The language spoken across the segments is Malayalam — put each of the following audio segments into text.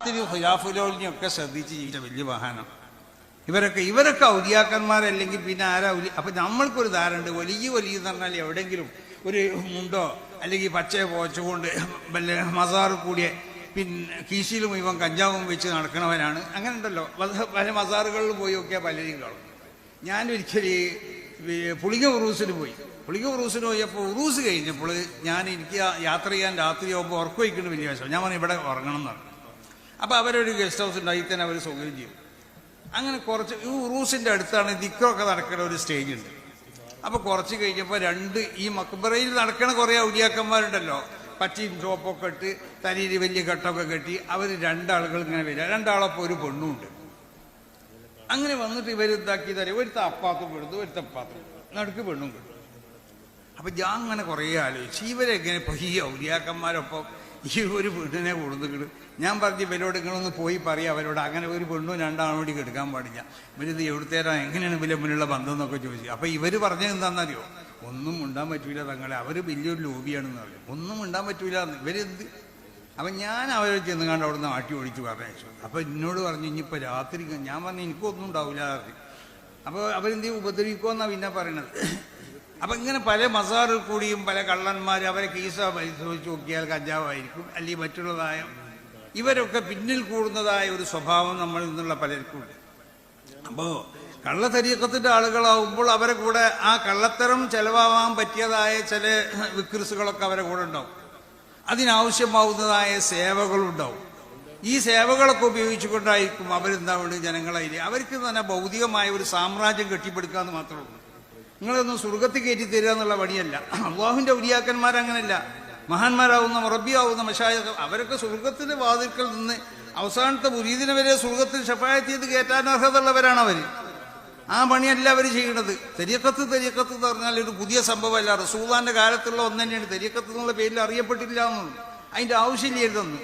ഇത്തിരി ഖിലാഫുലോലിനെയൊക്കെ ശ്രദ്ധിച്ച് ജീവിച്ച വലിയ വാഹനം ഇവരൊക്കെ ഇവരൊക്കെ ഔലിയാക്കന്മാരല്ലെങ്കിൽ പിന്നെ ആരാ ഉലി അപ്പൊ നമ്മൾക്കൊരു ധാരണ ഉണ്ട് വലിയ വലിയ എന്ന് പറഞ്ഞാൽ എവിടെയെങ്കിലും ഒരു മുണ്ടോ അല്ലെങ്കിൽ പച്ചയെ പോച്ചുകൊണ്ട് വല്ല മസാറ് കൂടിയ പിന്നെ കീശിലും ഇവൻ കഞ്ചാവും വെച്ച് നടക്കണവനാണ് അങ്ങനെ ഉണ്ടല്ലോ പല- മസാറുകളിൽ പോയി നോക്കിയാൽ പലരെയും കാണും. ഞാൻ ഒരിക്കൽ പുളിക ഉറൂസിന് പോയി. പുളിക ഉറൂസിന് പോയപ്പോൾ ഉറൂസ് കഴിഞ്ഞപ്പോൾ ഞാൻ എനിക്ക് യാത്ര ചെയ്യാൻ രാത്രി ആകുമ്പോൾ ഉറക്കം വയ്ക്കുന്ന വലിയ വശം ഞാൻ പറഞ്ഞു ഇവിടെ ഉറങ്ങണം എന്ന് അപ്പോൾ അവരൊരു ഗസ്റ്റ് ഹൗസ് ഉണ്ടായി തന്നെ അവർ സൗകര്യം ചെയ്യും. അങ്ങനെ കുറച്ച് ഈ ഉറൂസിന്റെ അടുത്താണ് ദിക്കൊക്കെ നടക്കുന്ന ഒരു സ്റ്റേജ് ഉണ്ട്. അപ്പോൾ കുറച്ച് കഴിഞ്ഞപ്പോൾ രണ്ട് ഈ മക്ബറയിൽ നടക്കണ കുറേ ഔലിയാക്കന്മാരുണ്ടല്ലോ. പച്ചയും ചോപ്പൊക്കെ ഇട്ട് തലയിൽ വലിയ കെട്ടൊക്കെ കെട്ടി അവർ രണ്ടാളുകൾ ഇങ്ങനെ വരിക. രണ്ടാളപ്പോൾ ഒരു പെണ്ണുണ്ട്. അങ്ങനെ വന്നിട്ട് ഇവർ ഇതാക്കി തരും? ഒരു തപ്പാത്തും വിടുന്നു ഒരു തപ്പാത്തും നടുക്ക് പെണ്ണും കിട്ടും അപ്പൊ ഞാൻ അങ്ങനെ കുറേ ആലോചിച്ചു. ഇവരെങ്ങനെ ഇപ്പൊ ഈ ഔലിയാക്കന്മാരൊപ്പം ഈ ഒരു പെണ്ണിനെ കൊടുത്തിട്ട് ഞാൻ പറഞ്ഞ് ഇവരോട് നിങ്ങളൊന്ന് പോയി പറയാം അവരോട് അങ്ങനെ ഒരു പെണ്ണും രണ്ടാളും കൂടി എടുക്കാൻ പാടില്ല. ഇവരിത് എവിടുത്തേരാ എങ്ങനെയാണ് ഇവരെ മുന്നിലുള്ള ബന്ധം എന്നൊക്കെ ചോദിച്ചു. അപ്പൊ ഇവർ പറഞ്ഞത് എന്താണെന്നറിയോ ഒന്നും ഉണ്ടാൻ പറ്റൂല തങ്ങളെ. അവർ വലിയൊരു ലോബിയാണെന്ന് പറയും. ഒന്നും ഉണ്ടാൻ പറ്റൂല ഇവരെന്ത്? അപ്പം ഞാൻ അവരെ ചെന്ന് കണ്ട് അവിടുന്ന് ആട്ടി ഓടിച്ചു പറഞ്ഞു അപ്പോൾ എന്നോട് പറഞ്ഞു ഇനിയിപ്പോൾ രാത്രി ഞാൻ പറഞ്ഞു എനിക്കൊന്നും ഉണ്ടാവില്ല അപ്പോൾ അവരെന്ത് ഉപദ്രവിക്കുമെന്നാണ് ഉപദ്രവിക്കുമെന്നാ പിന്നെ പറയണത്. അപ്പൊ ഇങ്ങനെ പല മസാറിൽ കൂടിയും പല കള്ളന്മാർ അവരെ കീസ പരിശോധിച്ച് നോക്കിയാൽ കഞ്ചാവായിരിക്കും അല്ലെങ്കിൽ മറ്റുള്ളതായ ഇവരൊക്കെ പിന്നിൽ കൂടുന്നതായ ഒരു സ്വഭാവം നമ്മളിൽ നിന്നുള്ള പലർക്കും ഉണ്ട്. അപ്പോ കള്ളത്തരീക്കത്തിന്റെ ആളുകളാവുമ്പോൾ അവരെ കൂടെ ആ കള്ളത്തരം ചെലവാവാൻ പറ്റിയതായ ചില വിക്രിസുകളൊക്കെ അവരെ കൂടെ ഉണ്ടാവും. അതിനാവശ്യമാവുന്നതായ സേവകളുണ്ടാവും. ഈ സേവകളൊക്കെ ഉപയോഗിച്ചുകൊണ്ടായിരിക്കും അവരെന്താ വേണ്ടി ജനങ്ങളായി അവർക്ക് തന്നെ ഭൗതികമായ ഒരു സാമ്രാജ്യം കെട്ടിപ്പടുക്കാന്ന് മാത്രമേ ഉള്ളൂ. നിങ്ങളൊന്നും സ്വർഗത്തിൽ കയറ്റി തരിക എന്നുള്ള പണിയല്ല. അള്ളാഹുവിന്റെ ഉരിയാക്കന്മാരങ്ങനെയല്ല മഹാന്മാരാവുന്ന മുറബിയാവുന്ന മഷായ അവരൊക്കെ സ്വർഗത്തിന്റെ വാതിൽക്കൽ നിന്ന് അവസാനത്തെ മുരീദിനെ വരെ സ്വർഗത്തിൽ ഷഫായത്ത് ചെയ്ത് കയറ്റാൻ അർഹതയുള്ളവരാണ് അവർ ആ പണിയല്ല അവർ ചെയ്യണത്. തെരിയക്കത്ത് തെരിയക്കത്ത് എന്ന് പറഞ്ഞാൽ ഒരു പുതിയ സംഭവമല്ല. റസൂദാന്റെ കാലത്തുള്ള ഒന്ന് തന്നെയാണ്. തെരിയക്കത്ത് എന്നുള്ള പേരിൽ അറിയപ്പെട്ടില്ല എന്നുള്ളത് അതിന്റെ ആവശ്യമില്ലായിരുന്നു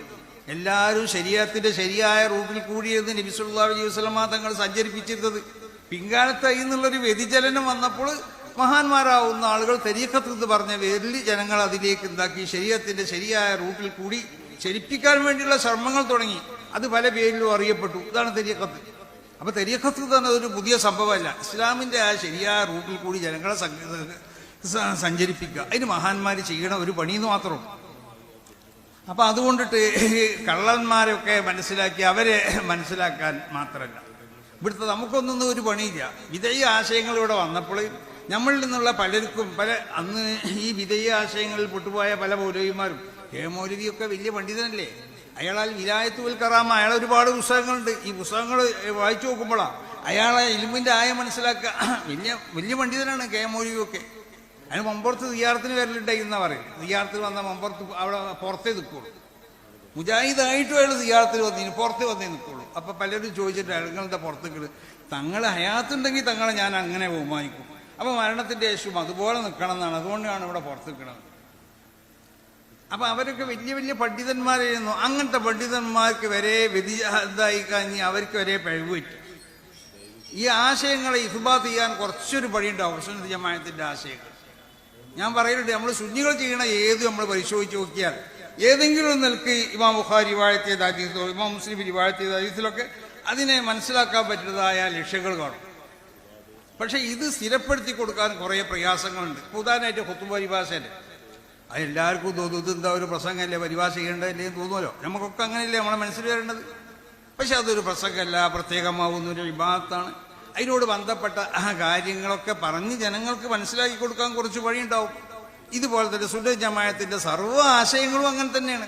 എല്ലാവരും ശരീരത്തിന്റെ ശരിയായ റൂട്ടിൽ കൂടിയത് നബിസുല്ലാ അലൈഹി വസ്ലമ തങ്ങൾ സഞ്ചരിപ്പിച്ചിരുന്നത് പിൻകാലത്തായി എന്നുള്ളൊരു വ്യതിചലനം വന്നപ്പോൾ മഹാന്മാരാവുന്ന ആളുകൾ തെരീക്കത്ത് എന്ന് പറഞ്ഞ പേരിൽ ജനങ്ങൾ അതിലേക്ക് എന്താക്കി ശരീരത്തിന്റെ ശരിയായ റൂട്ടിൽ കൂടി ചലിപ്പിക്കാൻ വേണ്ടിയുള്ള ശ്രമങ്ങൾ തുടങ്ങി. അത് പല പേരിലും അറിയപ്പെട്ടു. ഇതാണ് തെരീക്കത്ത് അപ്പൊ തെരീക്കത്ത് തന്നെ ഒരു പുതിയ സംഭവമല്ല. ഇസ്ലാമിന്റെ ആ ശരിയായ റൂട്ടിൽ കൂടി ജനങ്ങളെ സഞ്ചരിപ്പിക്കുക. അതിന് മഹാന്മാർ ചെയ്യണ ഒരു പണിയെന്ന് മാത്രം. അപ്പൊ അതുകൊണ്ടിട്ട് കള്ളന്മാരൊക്കെ മനസ്സിലാക്കി അവരെ മനസ്സിലാക്കാൻ മാത്രമല്ല. ഇവിടുത്തെ നമുക്കൊന്നും ഒരു പണിയില്ല. വിധേയ ആശയങ്ങൾ ഇവിടെ വന്നപ്പോൾ നമ്മളിൽ നിന്നുള്ള പലർക്കും പല അന്ന് ഈ വിധേയ ആശയങ്ങളിൽ പൊട്ടുപോയ പല മൗലവിമാരും കെ മൗലവിയൊക്കെ വലിയ പണ്ഡിതനല്ലേ? അയാളാൽ വിലായത്തുൽ കറാമ അയാൾ ഒരുപാട് പുസ്തകങ്ങളുണ്ട്. ഈ പുസ്തകങ്ങൾ വായിച്ചു നോക്കുമ്പോഴാണ് അയാളെ ഇലുമിന്റെ ആയ മനസ്സിലാക്കുക വലിയ വലിയ പണ്ഡിതനാണ് കെ മൗലവിയൊക്കെ. അതിന് മമ്പുറത്ത് ദിയാറത്തിന് വരലുണ്ടായി എന്നാ പറയും ദിയാറത്തിൽ വന്ന മമ്പുറത്ത് അവിടെ പുറത്തേ നിൽക്കുള്ളൂ. മുജാഹിദായിട്ടും അയാൾ സിയാറത്തിൽ വന്നിന് പുറത്ത് വന്നേ നിൽക്കുള്ളൂ അപ്പൊ പലരും ചോദിച്ചിട്ട് അയാളുടെ പുറത്തേക്ക് തങ്ങളെ ഹയാത്തുണ്ടെങ്കിൽ തങ്ങളെ ഞാൻ അങ്ങനെ ബഹുമാനിക്കും. അപ്പൊ മരണത്തിന്റെ യേശുവും അതുപോലെ നിൽക്കണം എന്നാണ് അതുകൊണ്ടാണ് ഇവിടെ പുറത്ത് നിൽക്കുന്നത് അപ്പൊ അവരൊക്കെ വലിയ വലിയ പണ്ഡിതന്മാരായിരുന്നു. അങ്ങനത്തെ പണ്ഡിതന്മാർക്ക് വരെ വ്യതിയായി കഴിഞ്ഞ് അവർക്ക് വരെ പിഴവ് പറ്റി ഈ ആശയങ്ങളെ ഇഫ്ബാത്ത് ചെയ്യാൻ കുറച്ചൊരു പണിയുണ്ടാവും. സുന്നത്ത് ജമായത്തിന്റെ ആശയങ്ങൾ. ഞാൻ പറയുന്നുണ്ട് നമ്മൾ സുന്നികൾ ചെയ്യണ ഏത് നമ്മൾ പരിശോധിച്ച് നോക്കിയാൽ ഏതെങ്കിലും നിലയ്ക്ക് ഇമാം ബുഖാരി വാഴ്ത്തിയത് ഹദീസോ ഇമാം മുസ്ലിം വാഴ്ത്തിയത് ഹദീസിലൊക്കെ അതിനെ മനസ്സിലാക്കാൻ പറ്റുന്നതായ ലക്ഷ്യങ്ങൾ കാണും. പക്ഷെ ഇത് സ്ഥിരപ്പെടുത്തി കൊടുക്കാൻ കുറേ പ്രയാസങ്ങളുണ്ട്. ഉദാഹരണമായിട്ട് ഹുത്തും പരിഭാഷയല്ലേ? അതെല്ലാവർക്കും തോന്നും എന്താ ഒരു പ്രസംഗമല്ലേ? പരിഭാഷ ചെയ്യേണ്ടതല്ലേ തോന്നുമല്ലോ. നമുക്കൊക്കെ അങ്ങനെയല്ലേ നമ്മളെ മനസ്സിൽ വരേണ്ടത്? പക്ഷെ അതൊരു പ്രസംഗമല്ല പ്രത്യേകമാവുന്ന ഒരു വിഭാഗത്താണ്. അതിനോട് ബന്ധപ്പെട്ട ആ കാര്യങ്ങളൊക്കെ പറഞ്ഞ് ജനങ്ങൾക്ക് മനസ്സിലാക്കി കൊടുക്കാൻ കുറച്ച് വഴിയുണ്ടാവും. ഇതുപോലെ തന്നെ സുഡ ജമായത്തിന്റെ സർവ ആശയങ്ങളും അങ്ങനെ തന്നെയാണ്.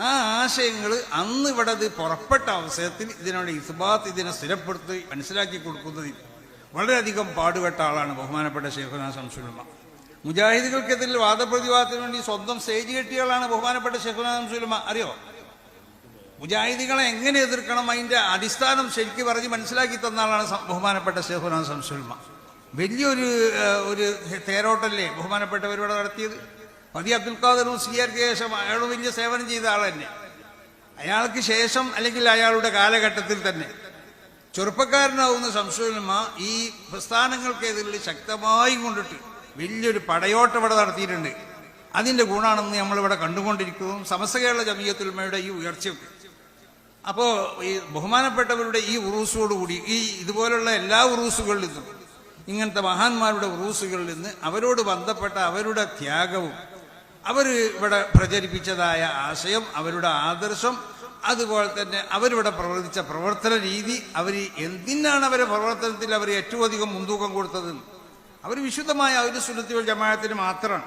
ആ ആശയങ്ങൾ അന്ന് ഇവിടെ ഇത് പുറപ്പെട്ട അവസരത്തിൽ ഇതിനോട് ഇസ്ബാത്ത് ഇതിനെ സ്ഥിരപ്പെടുത്തി മനസ്സിലാക്കി കൊടുക്കുന്നതിൽ വളരെയധികം പാടുപെട്ട ആളാണ് ബഹുമാനപ്പെട്ട ഷെയ്ഖുന ശംസുലമ്മ മുജാഹിദുകൾക്കെതിരിൽ വാദപ്രതിവാദത്തിന് വേണ്ടി സ്വന്തം സ്റ്റേജ് കെട്ടിയാളാണ് ബഹുമാനപ്പെട്ട ഷെയ്ഖുന ശംസുലമ്മ അറിയോ? മുജാഹിദികളെ എങ്ങനെ എതിർക്കണം? അതിന്റെ അടിസ്ഥാനം ശരിക്കും പറഞ്ഞ് മനസ്സിലാക്കി തന്ന ആളാണ് ബഹുമാനപ്പെട്ട ഷെയ്ഖുന സംസുൽമ വലിയൊരു ഒരു തേരോട്ടല്ലേ ബഹുമാനപ്പെട്ടവരോട് നടത്തിയത്? മതി അബ്ദുൽ ഖാദറും സിയാർക്ക് ശേഷം അയാൾ വലിയ സേവനം ചെയ്ത ആൾ തന്നെ. അയാൾക്ക് ശേഷം അല്ലെങ്കിൽ അയാളുടെ കാലഘട്ടത്തിൽ തന്നെ. ചെറുപ്പക്കാരനാവുന്ന സംശയമില്ല ഈ പ്രസ്ഥാനങ്ങൾക്കെതിരിൽ ശക്തമായി കൊണ്ടിട്ട് വലിയൊരു പടയോട്ടം ഇവിടെ നടത്തിയിട്ടുണ്ട്. അതിന്റെ ഗുണമാണെന്ന് നമ്മളിവിടെ കണ്ടുകൊണ്ടിരിക്കുന്നു. സമസ്ത കേരള ജമീയത്തുൽമയുടെ ഈ ഉയർച്ചയൊക്കെ. അപ്പോൾ ഈ ബഹുമാനപ്പെട്ടവരുടെ ഈ ഉറൂസോടുകൂടി ഈ ഇതുപോലുള്ള എല്ലാ ഉറൂസുകളിൽ നിന്നും ഇങ്ങനത്തെ മഹാന്മാരുടെ ഉറൂസുകളിൽ നിന്ന് അവരോട് ബന്ധപ്പെട്ട അവരുടെ ത്യാഗവും അവർ ഇവിടെ പ്രചരിപ്പിച്ചതായ ആശയം അവരുടെ ആദർശം അതുപോലെ തന്നെ അവരിവിടെ പ്രവർത്തിച്ച പ്രവർത്തന രീതി അവർ എന്തിനാണ് അവരെ പ്രവർത്തനത്തിൽ അവർ ഏറ്റവും അധികം മുൻതൂക്കം കൊടുത്തത്? അവർ വിശുദ്ധമായ ഒരു സുന്നത്തികൾ ജമാഅത്തിന് മാത്രമാണ്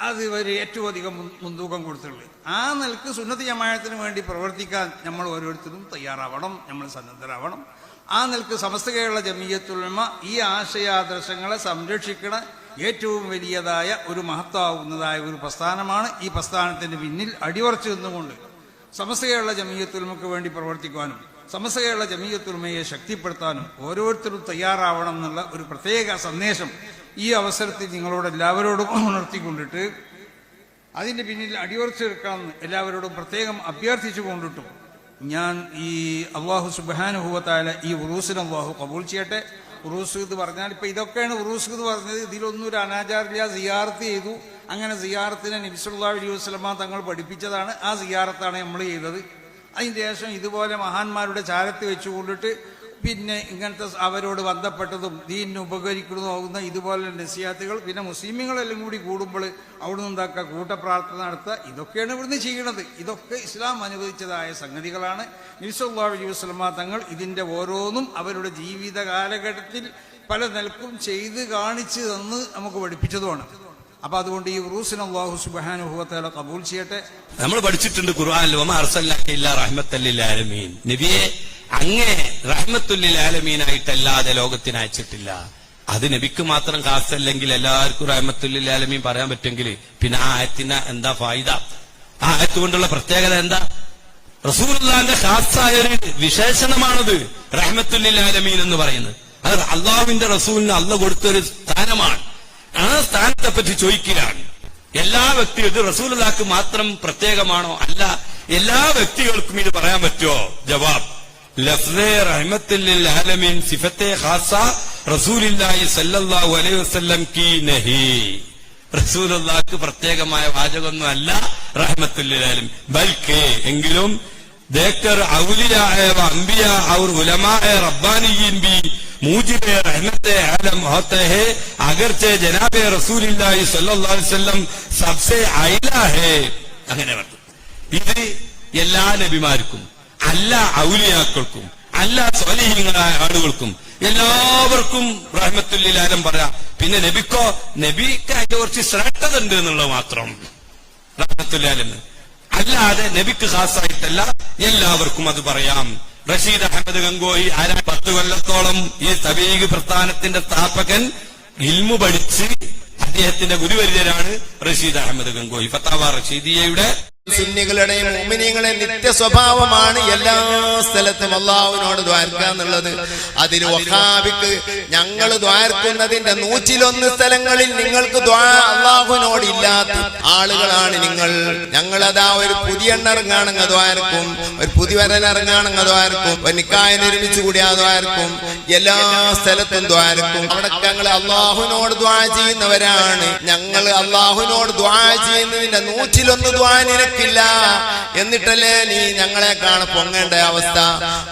അത് ഇവർ ഏറ്റവും അധികം മുൻ- മുൻതൂക്കം കൊടുത്തിട്ടുള്ളത്. ആ നിലയ്ക്ക് സുന്നത്തി ജമായത്തിന് വേണ്ടി പ്രവർത്തിക്കാൻ നമ്മൾ ഓരോരുത്തരും തയ്യാറാവണം നമ്മൾ സന്നദ്ധരാവണം. ആ സമസ്ത കേരള ജമീയത്തുലമ ഈ ആശയാദർശങ്ങളെ സംരക്ഷിക്കണ ഏറ്റവും വലിയതായ ഒരു മഹത്താവുന്നതായ ഒരു പ്രസ്ഥാനമാണ് ഈ പ്രസ്ഥാനത്തിന്റെ പിന്നിൽ അടിയുറച്ചു നിന്നുകൊണ്ട് സമസ്ത കേരള ജമീയത്തുലമക്ക് വേണ്ടി പ്രവർത്തിക്കുവാനും സമസ്ത കേരള ജമീയത്തുലമയെ ശക്തിപ്പെടുത്താനും ഓരോരുത്തരും തയ്യാറാവണം എന്നുള്ള ഒരു പ്രത്യേക സന്ദേശം ഈ അവസരത്തിൽ നിങ്ങളോട് എല്ലാവരോടും ഉണർത്തിക്കൊണ്ടിട്ട് അതിന്റെ പിന്നിൽ അടിയുറച്ചെടുക്കാമെന്ന് എല്ലാവരോടും പ്രത്യേകം അഭ്യർത്ഥിച്ചു കൊണ്ടിട്ടും ഞാൻ ഈ അള്ളാഹു സുബാനുഭവത്തായ ഈ ഉറൂസിന് അള്ളാഹു കബൂൾ ചെയ്യട്ടെ. ഉറൂസ് എന്ന് പറഞ്ഞാൽ ഇപ്പൊ ഇതൊക്കെയാണ് ഉറൂസ് എന്ന് പറഞ്ഞത്. ഇതിലൊന്നും ഒരു അനാചാരില്ല. സിയാർത്ത് ചെയ്തു. അങ്ങനെ സിയാറത്തിനെ നബിസുല്ലാ അലൈഹി വസ്ലമ തങ്ങൾ പഠിപ്പിച്ചതാണ്. ആ സിയാറത്താണ് നമ്മൾ ചെയ്തത്. അതിന് ശേഷം ഇതുപോലെ മഹാന്മാരുടെ ചാരത്ത് വെച്ചു കൊണ്ടിട്ട് പിന്നെ ഇങ്ങനത്തെ അവരോട് ബന്ധപ്പെട്ടതും ദീനിന് ഉപകരിക്കുന്നതാകുന്ന ഇതുപോലെ നസിയാത്തുകൾ പിന്നെ മുസ്ലിമുകളെല്ലാം കൂടി കൂടുമ്പോൾ അവിടെ നിന്ന് എന്താക്കുക കൂട്ടപ്രാർത്ഥന നടത്തുക ഇതൊക്കെയാണ് ഇവിടുന്ന് ചെയ്യണത്. ഇതൊക്കെ ഇസ്ലാം അനുവദിച്ചതായ സംഗതികളാണ്. നിസല്ലാ വസ്ലമ തങ്ങൾ ഇതിന്റെ ഓരോന്നും അവരുടെ ജീവിത കാലഘട്ടത്തിൽ പല നിലക്കും ചെയ്ത് കാണിച്ചു തന്ന് നമുക്ക് പഠിപ്പിച്ചതുമാണ്. അപ്പൊ അതുകൊണ്ട് ഈ ഉറൂസിന് അള്ളാഹു സുബാനുഭവത്തേല കബൂൽ ചെയ്യട്ടെ. നമ്മൾ പഠിച്ചിട്ടുണ്ട് ഖുർആൻ നബിയെ അങ്ങേ റഹ്മത്തുല്ലിൽ ആലമീനായിട്ടല്ലാതെ ലോകത്തിന് അയച്ചിട്ടില്ല. അത് നബിക്ക് മാത്രം കാസല്ലെങ്കിൽ എല്ലാവർക്കും റഹ്മത്തുല്ലിൽ ആലമീൻ പറയാൻ പറ്റുമെങ്കിൽ പിന്നെ ആ ആയത്തിന് എന്താ ഫായിദ? ആ ആയത്തുകൊണ്ടുള്ള പ്രത്യേകത എന്താ? റസൂലുള്ളാന്റെ ഖാസായ ഒരു വിശേഷണമാണത് റഹ്മത്തുല്ലിൽ ആലമീൻ എന്ന് പറയുന്നത്. അത് അള്ളാഹുവിന്റെ റസൂലിന് അള്ള കൊടുത്തൊരു സ്ഥാനമാണ്. ആ സ്ഥാനത്തെ പറ്റി ചോദിക്കുകയാണ്. എല്ലാ വ്യക്തികൾക്കും റസൂലുള്ളാക്ക് മാത്രം പ്രത്യേകമാണോ? അല്ല എല്ലാ വ്യക്തികൾക്കും ഇത് പറയാൻ പറ്റുമോ? ജവാബ്. ലഫ്സെ റഹ്മത്തിൽ ആലമിൻ സിഫത്തെ ഖാസ റസൂലില്ലാഹി സല്ലല്ലാഹു അലൈഹി വസല്ലം കീ നഹി. റസൂലുള്ളാഹ്ക്ക് പ്രത്യേകമായ വാചകമൊന്നും അല്ല റഹ്മത്തുല്ലാലും ബൽക്ക് എങ്കിലും ദേക്കർ ഔലിയായ അംബിയ ഔർ ഉലമായ റബ്ബാനിയീൻ ബി മൂജിബെ റഹ്മത്തെ ആലം ഹോത്തെ ഹെ അഗർചെ ജനാബെ റസൂലില്ലാഹി സല്ലല്ലാഹു അലൈഹി വസല്ലം സബ്സെ ഐല ഹെ. അങ്ങനെ പറഞ്ഞു. ഇത് എല്ലാ നബിമാർക്കും അല്ല ഔലിയാക്കൾക്കും അല്ല സ്വലീഹങ്ങളായ ആളുകൾക്കും എല്ലാവർക്കും റഹ്മത്തുല്ലാലം പറയാം പിന്നെ നബിക്കോ നബിക്ക് അതിന്റെ കുറച്ച് ശ്രേഷ്ഠത ഉണ്ട് എന്നുള്ളത് മാത്രം. റഹ്മത്തുല്ലാലെന്ന് അല്ലാതെ നബിക്ക് ഖാസായിട്ടല്ല എല്ലാവർക്കും അത് പറയാം. റഷീദ് അഹമ്മദ് ഗംഗോയി ആരാ പത്ത് കൊല്ലത്തോളം ഈ തബീഗ് പ്രസ്ഥാനത്തിന്റെ സ്ഥാപകൻ ഇൽമു പഠിച്ച് അദ്ദേഹത്തിന്റെ ഗുരുവര്യരാണ് റഷീദ് അഹമ്മദ് ഗംഗോയി. ഫത്താവ റഷീദിയയുടെ സുന്നികളുടെയും മോമിനിയങ്ങളെ നിത്യ സ്വഭാവമാണ് എല്ലാ സ്ഥലത്തും അള്ളാഹുവിനോട് ദ്വാരക്ക എന്നുള്ളത്. അതിൽ വഹാബിക്ക് ഞങ്ങൾ ദ്വാരക്കുന്നതിന്റെ നൂറ്റിലൊന്ന് സ്ഥലങ്ങളിൽ നിങ്ങൾക്ക് അള്ളാഹുവിനോട് ഇല്ലാത്ത ആളുകളാണ് നിങ്ങൾ. ഞങ്ങളതാ ഒരു പുതിയ എണ്ണിറങ്ങാണെങ്കിൽ ദ്വാരക്കും ഒരു പുതിയവരൻ ഇറങ്ങാണങ്ങ ദ്വാരക്കും ഒരു നിക്കായൻ ഒരുമിച്ച് കൂടി ആ ദ്വാരക്കും എല്ലാ സ്ഥലത്തും ദ്വാരക്കും അവിടെ ഞങ്ങൾ അള്ളാഹുവിനോട് ദ്വാ ചെയ്യുന്നവരാണ്. ഞങ്ങൾ അള്ളാഹുവിനോട് ദ്വാ ചെയ്യുന്നതിന്റെ നൂറ്റിലൊന്ന് ദ്വാ നിനക്കില്ല. എന്നിട്ടല്ലേ നീ ഞങ്ങളെ കാണ പൊങ്ങേണ്ട അവസ്ഥ?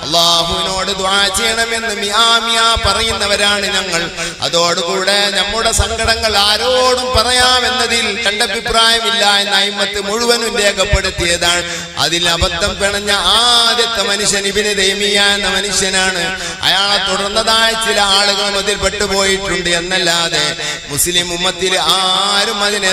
അള്ളാഹുവിനോട് ചെയ്യണമെന്ന് മിയാമിയാ മിയാ പറയുന്നവരാണ് ഞങ്ങൾ. അതോടുകൂടെ നമ്മുടെ സങ്കടങ്ങൾ ആരോടും പറയാമെന്നതിൽ കണ്ടഭിപ്രായമില്ല എന്ന അയിമത്ത് മുഴുവനും രേഖപ്പെടുത്തിയതാണ്. അതിൽ അബദ്ധം പിണഞ്ഞ ആദ്യത്തെ മനുഷ്യൻ ഇബിന് ദൈമിയ എന്ന മനുഷ്യനാണ്. അയാളെ തുടർന്നതായ ചില ആളുകളും അതിൽ പെട്ടുപോയിട്ടുണ്ട് എന്നല്ലാതെ മുസ്ലിം ഉമ്മത്തിൽ ആരും അതിനെ